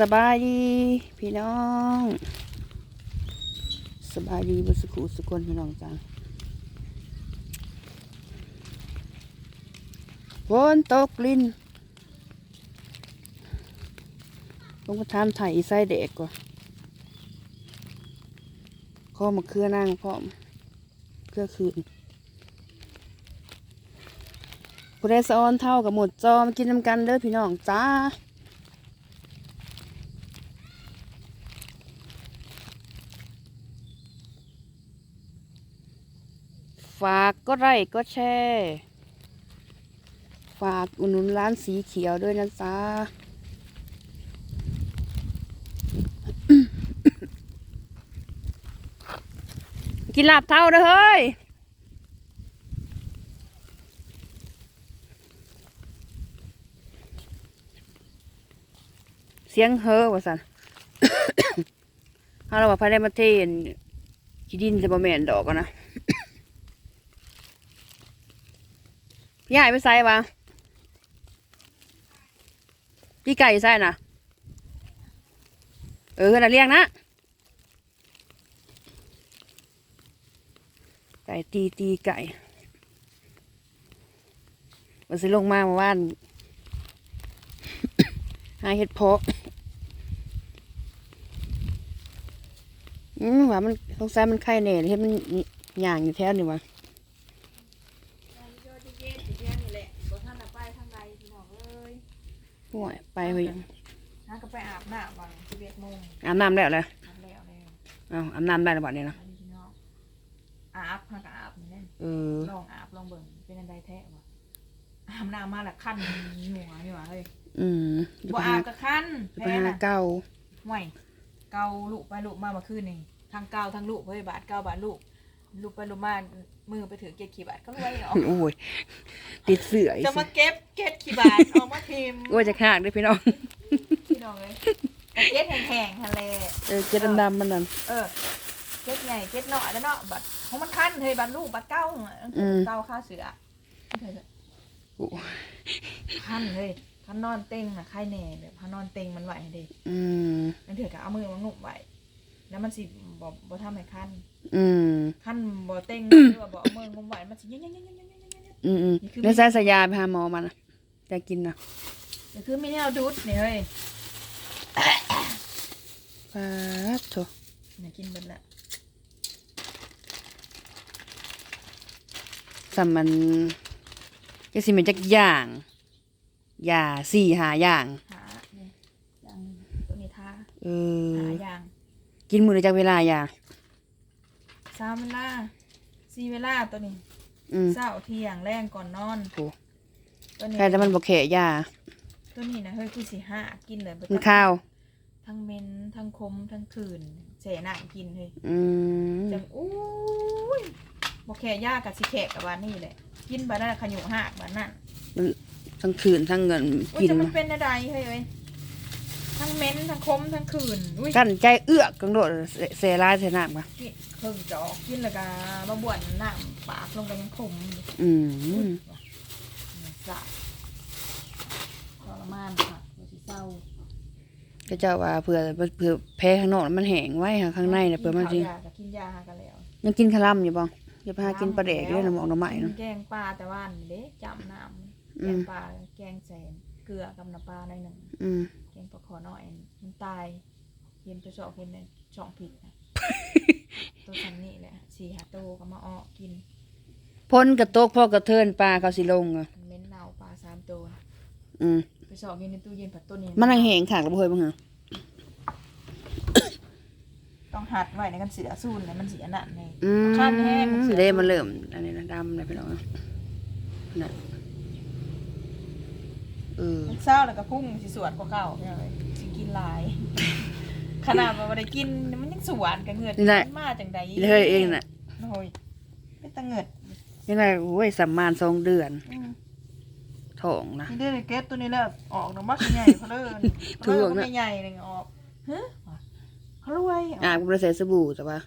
สบายดี พี่น้อง สบายดีบุสุขุสุคนพี่น้องจ้าฝนตกลินลงมาทานไถ่ไส้เด็กก่อนข้อมาเครื่อนั่งพร้อมเครื่อคืนผู้ได้สะออนเท่ากับหมดจอมากินน้ำกันเด้อพี่น้องจ้า ฝากก็ไลค์ก็แชร์ฝากอุดหนุนร้านสีเขียวด้วยนะจ๊ะกินลาบเท่าเด้อเฮ้ยเสียงเฮ้อว่าสันถ้าเราว่าภายในประเทศขี้ดินจะบ่แม่นดอกอะนะ พี่ใหญ่ไปใส่ปะพี่ไก่ใส่นะเออน่ะเลี้ยงนะ ไก่ตีตีไก่มันสิลงมาเมื่อวานหาเห็ดเพาะอืมว่ามันสงสัยมันไข่เน่เห็ดมันย่างอยู่แถวนี่วะ ห่วยไปเฮ้ยน้าก็ไปอาบน้ำวันสิบเอ็ดโมงอาบน้ำแล้วเลยอาบแล้วแล้วเอาอาบน้ำได้แล้วบัดนี้นะอันนี้พี่น้องอาบพาก็อาบนี่เล่นเออลองอาบลองเบิ่งเป็นอันใดแท้วะอาบน้ำมาและคันหัวนี่หว่าเฮ้ยอืมบ่อาบก็คันจะไปแพ้หาน่ะเก่าห่วยเกาลูกไปลูกมาเมื่อคืนนี่ทางเกาทางลูกเฮ้ยบาทเกาบาทลูกลูกไปลูกมา มือไปถือเก็บขี้บาทก็รวยออกโอ้ยติดเสืออีกจะสิมาเก็บเก็บขี้บาทออกมาทิมโอ้ยจะขากด้วยพี่น้อง พี่น้องเลยแต่เก็บแห้งๆทะเล เออเจ็ดดำๆมันนั่น เออเก็ดใหญ่เก็ดหน่อยแล้วเนาะบัดของมันคันเฮ้ยบัดลูกบัดเก้าอะเก้าข้าเสือโอ้คันเฮ้ยคันนอนเต็งน่ะไข่แน่แบบพานอนเต็งมันไหวเด้อืม นั่นเถื่อก็เอามือมาหนุบไว้ แล้วมันสิบ่บ่ทำให้คันอืมคันบ่เต็งหรือว่าบ่เอามืองุมไว้มันสิยัๆๆๆๆอืมอืมนี่คือ แล้วใส่สายยาไปหาหมอมานะจะกินนะๆนี่คือมีแนวดูดนี่เฮ้ยปาดโถนี่กินเบิดละสำมันจะสิเป็นจักอย่างยาสี่หาอย่างหานี่อย่างตัวนี้ทาเออหาอย่าง กินมือจากเวลายาสามเวลาสี่เวลาตัวนี้อืมเช้าเที่ยงแรงก่อนนอนโอ้ตัวนี้แค่แต่มันบอกแขยาตัวนี้นะเฮ้ยคือสิห้ากินเลยบ่มันต้องข้าว ทั้งเมนทั้งคมทั้งคืนเสหนังกินเฮ้ยอืมจังอู้ยบ่แค่ยากับสิแขกกับบ้านนี่แหละ กินบ้านนั้นขยุหักบ้านนั้นทั้งคืนทั้งเงินอุ้ยกินจะมันเป็นอะไรเฮ้ยเอ้ย ทั้งเมนทั้งคมทั้งคืนอุ้ยกั้นใจเอื้อกกังโดดเสเสลายเสนามปะกินเพิ่งจะออกกินแล้วก็มาบ้วนน้ำปากลงไปยังคมอยู่อืมสะทรมานค่ะบ่สิเศร้าก็เจ้าว่าเผื่อเผื่อแพ้ข้างนอกมันแห้งไว้ค่ะข้างในเนี่ยเผื่อมันสิกิข้าวยาก็กินยาหากันแล้วยังกินคาร่ำอยู่บ่อย่าพากินปลาแดกด้วยนะหมอกหน่อไม้เนาะ แกงปลาแต่ว่านี่เด้จำน้ำอืแกมงปลาแกงแสน เกลือกับน้ำปลาหน่อยหนึ่งอืมแกงปลาขอน้อยมันตายเย็นไปสองเห็นเลยสองผิดนะตัวฉันนี่แหละสี่หาโตวก็มาออกกินพ้นกระตกพ่อกระเทินปลาเขาสิลงอะมันเม้นเน่าปลาสามตัวอืมไปสองเห็นในตู้เย็นผัดตัวนี้มันนังแห้งขากระเบยบ้างเหรอต้องหัดไว้ในกันเสือสูนเลยมันเสียนั่นไงอืมขั้นแห้งมันเสียเด้มันเริ่มอันนี้นะดำเลยพี่น้องน่ะเออมันเศร้าแล้วก็พุ่งสิสวนกว่าเก่าเนี่ยเลยสิกินหลาย ขนาดว่าบ่ได้กินมันยังสวนกันเงินมันมาจังใดเฮ้ยเองน่ะโอ้ยเป็นตะเงิดยังไงโอ้ยสัมมานสองเดือนอืมท้องนะนี่ได้เก็ตตัวนี้แล้วออกดอกมักใหญ่เขาเดินถูกนะไม่ใหญ่เลยออกฮะเขารวยอ่ากูไปใส่สบู่แต่ว่า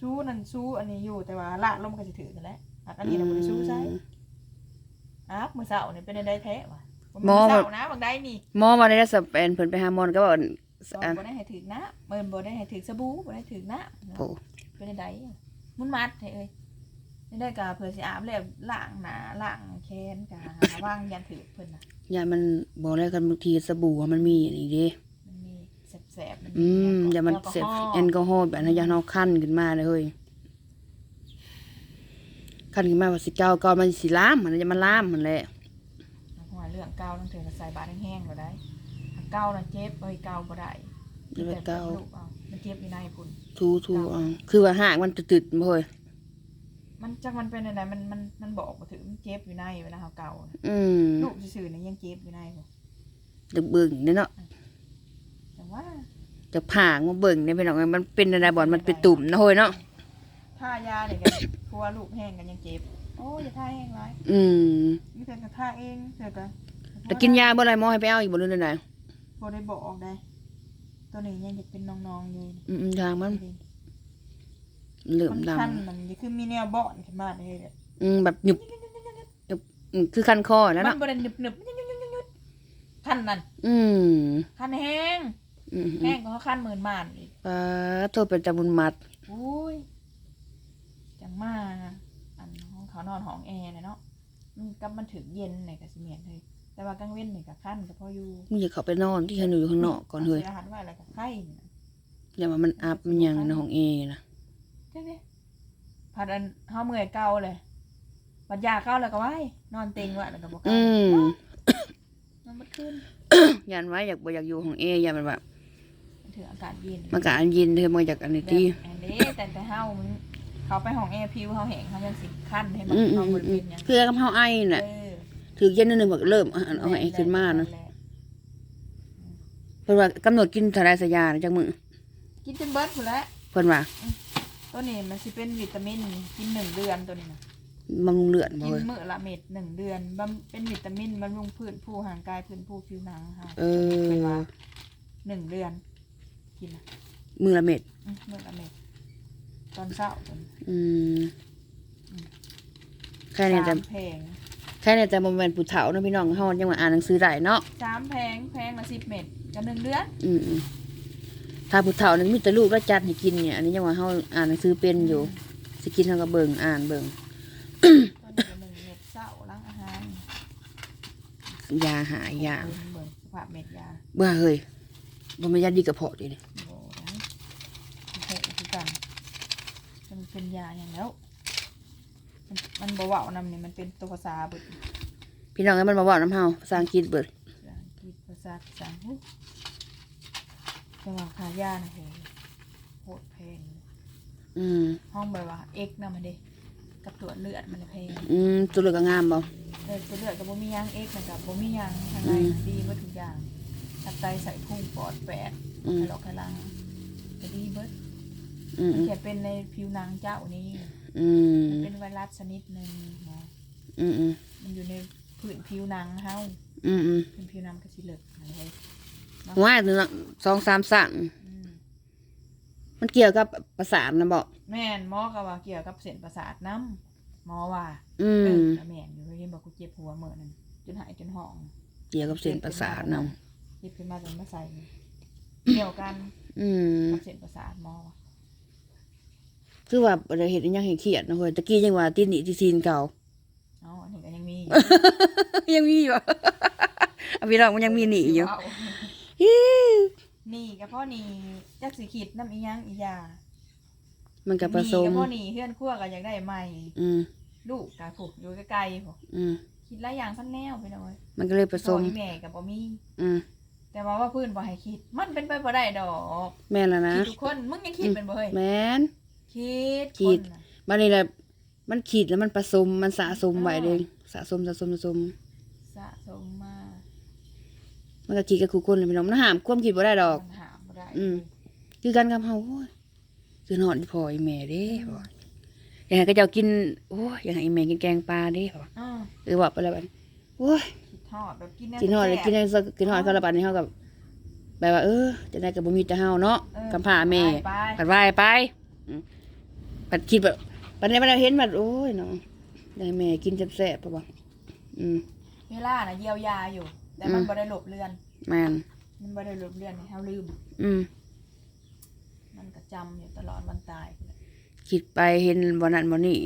ชู้นั่นชู้อันนี้อยู่แต่ว่าละลมก็จะถือกันแล้วอันนี้เราไม่ได้ชู้ใช่อาบมือเสาเนี่ยเป็นได้แท้ว่ะ หมอ เศร้านะบางได้นี่หมอมาได้สเปนเพิ่นไปหาหมอก็บอกบ่อันบ่ได้ให้ถึงนะเบิ่นบ่ได้ให้ถึงสบู่บ่ได้ถึงนะโอ้เป็นไดมุนมัดให้เอ้ยนี่ได้ก็เพิ่นสิอาบแล้วล้างหน้าล้างแขนก็หาวางยันถือเพิ่นน่ะยามันบอกแล้วกันบางทีสบู่อะมันมีอันนี้เด้มันมีแสบๆมันอืมอย่ามันเสพแอลกอฮอล์แบบนั้นอย่าเฮาคั้นขึ้นมาเลยเฮ้ยคั้นขึ้นมาว่าสิเกาเกามันสิล้ามมันจะมาล้ามมันแหละหัวเรื่องเกาต้องเถือใส่บาดแห้งๆก็ได้ถ้าเกาน่ะเจ็บเอ้ยเกาบ่ได้อย่าไปเกาลูเอามันเจ็บอยู่ในพุ่น ทูทูเอาคือว่าหากมันตึดๆบ่เฮ้ยมันจักมันเป็นอะไรมันมันมันบอกบ่ถึงมันเจ็บอยู่ในเวลาเฮาเกาน่ะอืมลูกซื่อๆนี่ยังเจ็บอยู่ในพุ่นดึกเบิ่งเด้เนาะแต่ว่าจะผ่างมาเบิ่งเนี่ยพี่น้องมันเป็นอะไรบ่อนมันเป็นตุ่มนะเฮ้ยเนาะท่ายาเนี่ยก็ กลัวลูกแห้งกันยังเจ็บ โอ้ยอย่าท่าแห้งหลายอืม นี่แต่ก็ท่าเองเถอะก็ แต่กินยาบ่ไรหมอให้ไปเอาอีกบ่รู้ได้บ่ได้บอกได้ ตัวนี้ยังจะเป็นน้องๆอยู่อืมๆทางมันเหลื่อมมันดำคันมันจะคือมีแนวเบาะขึ้นมาเลยเนี่ยอืมแบบหยุบหยุบอืมคือคันคอแล้วมัเนาะนบ่ได้หนึบหนึบยุดยุดยุดยุดคันนั่นอืมคันแห้งอืมแห้งก็คันหมื่นมานอีกปลาโทษเป็นจำบุญมัดอุ้ยจังมาอันห้องเขานอนห้องแอร์เนี่ยเนาะมันกับมันถึงเย็นเนี่ยก็สิเมียนเลย แต่ว่ากลางเว้นเนี่ยก็คันก็พออยู่มึงอย่าเข้าไปนอนที่ฉันอยู่ข้างนอกก่อนเฮ้ยาอาหารไว่าอะไรกับไข่นี่นะอย่ามามันอับมันหยังในห้องเอนะใช่ไหมผัดอันเฮาเมื่อยเก่าเลยปัดยาเก่าแล้วก็ไว้นอนเต็งไว่ะแล้วก็บอกอืม นอนบัดคืนยันไว้อยากบ่อยากอยู่ห้องเออย่ามันแบบมันถึงอากาศเย็นมันก็อันเย็นเธอมาจากอันนี้ที่ อันนี้แต่แต่เฮามันเขาไปห้องแอร์พิวเฮาแห้งเฮายังสิคันให้มันอืมอืเฮามบ่อืได้มเป็นหยังคือกับเฮาไอน่ะ เออ ถือเย็นนิดนึงบอกเริ่มอะเอาไอขึ้นมานะแหลเพิ่นว่ากำหนดกินเท่าไรสยานะจักมื้อกินจนเบิดพุ่นแหล้วเพิ่นว่าตัวนี้มันสิเป็นวิตามินกินหนึ่งเดือนตัวนี้นะบำรุงเลือดบ่กินเฮ้ยมื้อละเม็ดหนึ่งเดือนบำเป็นวิตามินบำรุงพื้นผู้ห่างกายพื้นผู้ผิวหนังค่ะเอเป็นอว่าหนึ่งเดือน กินนะมือละเม็ดอืมมื้อละเม็ดตอนเช้าตอนอืมแค่นี้แต่สามแพง แค่นี้แต่บ่แม่นผู้เฒ่าเนาะพี่น้องเฮายังว่าอ่านหนังสือได้เนาะสามแพงแพงละสิบเม็ดกันหนึ่งเดือนอืมๆถ้าผู้เฒ่านี่มีแต่ลูกแล้วจัดให้กินเนี่ยอันนี้ยังว่าเฮาอ่านหนังสือเป็นอยู่สิกินเฮาก็เบิ่งอ่านเบิ่งตอนนี้ก็หนึ่งเม็ดเช้าล้างอาหารยาหายาเบิ่งเบิ่งสภาพเม็ดยาเบื่อเฮ้ยบ่แม่นยาดีกระเพาะดิเนี่ยโอ้ยโหคือกันมันเป็นยาอย่างแล้ว มันมันบ่เว้านำนี่มันเป็นตัวภาษาเบิดพี่น้องให้มันมาเว้านำเฮาภาษาอังกฤษเบิดภาษาอังกฤษภาษาภาษาหูแต่ว่าค่ายานะโหโหดแพงอืมห้องแบบว่าเอ็กนำมันเด้กับตัวจเลือดมันเลยแพงอืมตัวเลือกก็งามบ่เออตัวเลือดกับบ่มีหยังเอ็กมันกับบ่มีหยังข้างในอืมดีหมดทุกอย่างตับไตใส่พุงปอดแปดอืมไขลอกไขลังก็ดีเบิดอืมมันแค่เป็นในผิวหนังเจ้านี้ อืมมันเป็นไวรัสชนิดหนึ่งนะอืมอืมมันอยู่ในผืนผิวหนังเฮาอืมอืมเป็นผิวหนังกระสิเหลึกอะไรว่าถึงสองสามสั่งอืมมันเกี่ยวกับประสาทนะบอกแม่นหมอก็ว่าเกี่ยวกับเส้นประสาทน้ำหมอว่าอืเอมอก็แม่นอยู่เห็นบอกกูเจ็บหัวเมื่อนั้นจนหายจนห้องเกี่ยวกับเส้นประสาทเนาะเจ็บขึ้นมาจนมาใส่เกี่ยวกันอืม กับเส้นประสาทหมอว่า คือว่าเราเห็นยังเห็นเครียดนะเฮ้ยตะกี้ยังว่าตีนหนีที่ซีนเก่าเอ๋ออันนี้ก็ยังมียังมีอยู่อะพี่น้องมันยังมีหนีอยู่ว้าวฮิ้วนี่ก็พ่อนี่จักสิขีดน้ำอีหยังอียามันกับผสมนี่ก็พ่อนี่เพื่อนคั่วก็อยากได้ใหม่ อืมลูกกะผูกอยู่ใกล้ๆพวกอืมคิดหลายอย่างสั้นแนวไปหน่อยมันก็เลยผสมพ่ออีแม่กับบ่มีอืมแต่ว่าว่าเพื้นบ่ให้คิด มันเป็นไปบ่ได้ดอก แม่นแล้วนะคิดทุกคนมึงยังคิดเป็นบ่เฮ้ยแม่น คิดคิดนน่ะบัดนี้แหละมันขีดแล้วมันผสมมันสะสมไว้เด้สะสมสะสมสะสม สะสมมามันก็ขีดกับคู่คนเลยพี่น้องมันห้ามความคิดบ่ได้ดอกมันหาบ่ได้อืม คือกันกับเฮาโอ้ยคือนอนพ่ออีแม่เด้พ่ออยากให้เขาเจ้ากินโอ้ยอยากให้อีแม่กินแกงปลาเด้พ่ออ้อเออว่าไปแล้วบัดนี้โอ้ย คิดทอดแบบกินแนวกินฮอดเลยกินแซ่บให้กินฮอดเขาละบัดนี้เฮากับแบบว่าเออจะได้กับบ่มีแต่เฮาเนาะเออกำพร้าแม่ไปผัดวายไปอืม ผัดคิดแบบปันนี้มันเห็นแบบโอ้ยเนาะได้แม่กินแซ่บๆปะวะอืมเวลาน่ะเยียวยาอยู่ แต่มันอืมบ่ได้หลบเลือน แม่นมันบ่ได้หลบเลือนให้เฮาลืม อืมมันก็จำอยู่ตลอดวันตายพู้นแหละคิดไปเห็นบ่นั้นบ่นี่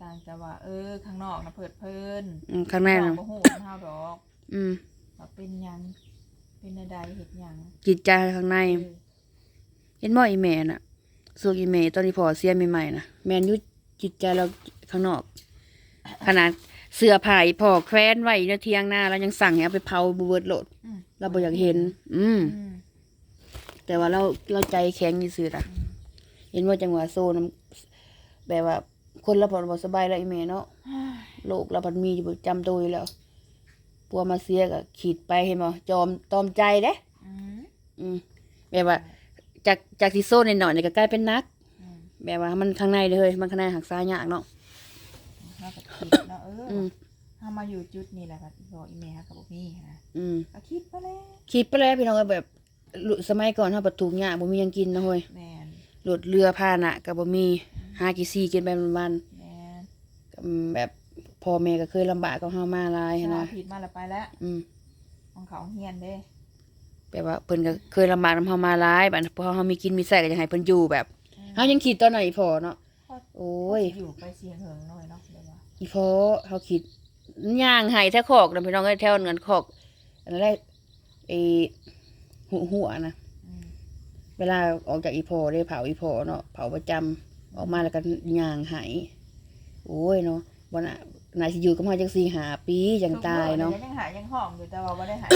ต่างแต่ว่า เออ ข้างนอกนะเพิดเพลินอืมข้างในข้น่ะบ่ฮู้เฮาดอก อืมว่าเป็นหยัง เป็นใดๆเฮ็ดหยังจิตใจข้างใน เออ เห็นบ่อีแม่น่ะ ส่วนอีแม่ตอนที่พ่อเสียใหม่ๆน่ะแม่นอยู่จิตใจเราข้างนอก ขนาดเสื้อผ้าอีพ่อแคว้นไว้ในเทียงหน้าแล้วยังสั่งให้เอาไปเผาบ่เบิดโลดอืมเราบ่อยากเห็นอืมอืม แต่ว่าเราเราใจแข็งซื่อๆน่ะอืมเห็นว่าจังหวะโซนำแบบว่า คนเราพอบ่สบายแล้วอีแม่เนาะโรคเราพันมีอยู่ประจำตัวอยู่แล้วปัวมาเสียก็ขีดไปเห็นบ่จอมตอมใจเด้อืมอืมแบบว่า จากจากที่โซนหน่อยๆนี่ก็กลายเป็นนักอืมแบบว่ามันข้างในเลยมันข้างในหักษายากเนาะเฮาก็คิดเนาะเออออืมเฮามาอยู่จุดนี้แหละครับบอกอีแม่ก็บ่มีนะอืมก็คิดไปแล้วคิดไปแล้วพี่น้องก็แบบลุสมัยก่อนเฮาปัทุกข์ยากบ่มีหยังกินนะเฮ้ยแม่นรถเรือพาหนะก็บ่มีหากี่ซี่กินไปวันแม่นๆก็แบบพ่อแม่ก็เคยลำบากกับเฮามาหลายหั้นเฮานะผิดมาแล้วไปแล้วอืม ของเขาเฮียนเด้ แบบว่าเพิ่นก็เคยลำบากนำเฮามาหลายบัดพอเฮามีกินมีใช้ก็อยากให้เพิ่นอยู่แบบเฮายังคิดตอนนั้นอีพอเนาะโอ้ยอยู่ไปเสียงเหิงหน่อยเนาะเดี๋ยวว่าอีพอเฮาคิดย่างให้แท้คอกนะพี่น้องเอ้ยแถวเงินคอกอันนั้นแหละไอ้หัวหัวนะอืมเวลาออกจากอีพอได้เผาอีพอเนาะเผาประจำออกมาแล้วก็ย่างให้โอ้ยเนาะบ่น่ะน่าสิอยู่กับเฮาจัง4 5ปีจังตายเนาะยังหายยังห้องอยู่แต่ว่าบ่ได้หาย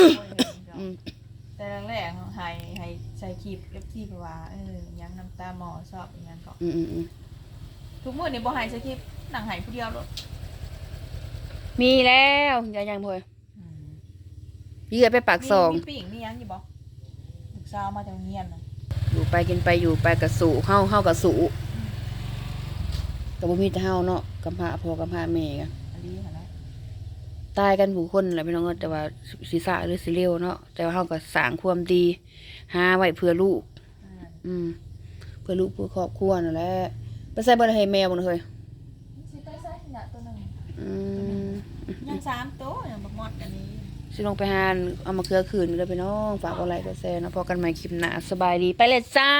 บ่ได้เห็นเนาะอืมแต่แรกๆหายหายใส่คลิป FT ไปว่าเออยังน้ำตาหมอชอบอย่างนั้นก็อืมอืมอืมทุกมื้อนี่บ่หายใส่คลิปนั่งหายผู้เดียวโลดมีแล้วอย่ายังพ่อยอืมยืดไปปากซอง มีมีปิ่งมีหยังอยู่บ่ลูกสาวมาจากโรงเรียนน่ะอยู่ไปกินไปอยู่ไปกระสู่เฮาเฮากระสู่ก็บ่มีแต่เฮาเนาะกำพร้าพ่อกำพร้าแม่กันอันนี้หั่นนะ ตายกันผู้คนแหละพี่น้องเอ้ยแต่ว่าสิสะหรือสิเร็วเนาะแต่ว่าเฮาก็สร้างความดีหาไว้เพื่อลูกอืมอืม เพื่อลูกเพื่อครอบครัวนั่นแหละไปใส่บ่ได้ให้แมวบ่เฮ้ยสิไปใส่หน้าตัวหนึงอืมยังสามตัวยังบ่หมดอันนี้สิลงไปหาเอามาเครือคืนเด้อพี่น้องฝากกดไลค์กดแชร์เนาะพอกันใหม่คลิปหน้าสบายดีไปเลยจ้า